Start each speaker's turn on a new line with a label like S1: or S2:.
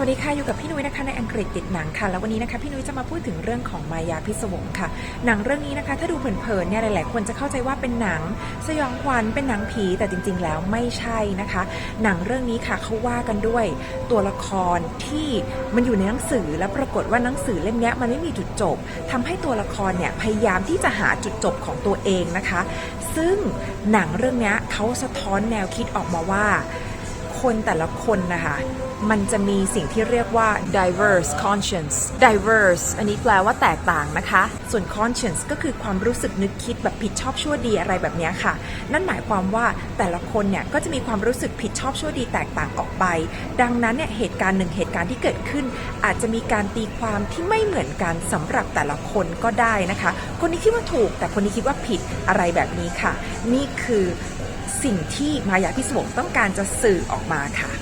S1: วัสดีค่ะ อยู่กับพี่นุ้ยนะคะในอังกฤษติดหนังค่ะ แล้ววันนี้นะคะพี่นุ้ยจะมาพูดถึงเรื่องของมายาพิศวงค่ะ หนังเรื่องนี้นะคะ ถ้าดูเผินๆเนี่ยหลายๆคนจะเข้าใจว่าเป็นหนังสยองขวัญเป็นหนังผีแต่จริง ๆ แล้วไม่ใช่นะคะ หนังเรื่องนี้ค่ะเขาว่ากันด้วยตัวละครที่มันอยู่ในหนังสือแล้วปรากฏว่าหนังสือเล่มนี้มันไม่มีจุดจบทำให้ตัวละครเนี่ยพยายามที่จะหาจุดจบของตัวเองนะคะ ซึ่งหนังเรื่องนี้เขาสะท้อนแนวคิดออกมาว่า คนแต่ละคนนะคะ มันจะมีสิ่งที่เรียกว่า diverse conscience diverse อันนี้แปลว่าแตกต่างนะคะ ส่วน conscience ก็คือความรู้สึกนึกคิดแบบผิดชอบชั่วดีอะไรแบบนี้ค่ะ นั่นหมายความว่าแต่ละคนเนี่ยก็จะมีความรู้สึกผิดชอบชั่วดีแตกต่างออกไป ดังนั้นเนี่ยเหตุการณ์หนึ่งเหตุการณ์ที่เกิดขึ้น อาจจะมีการตีความที่ไม่เหมือนกันสำหรับแต่ละคนก็ได้นะคะ คนนี้คิดว่าถูก แต่คนนี้คิดว่าผิดอะไรแบบนี้ค่ะ นี่คือสิ่งที่มายาพิศวงต้องการจะสื่อออกมาค่ะ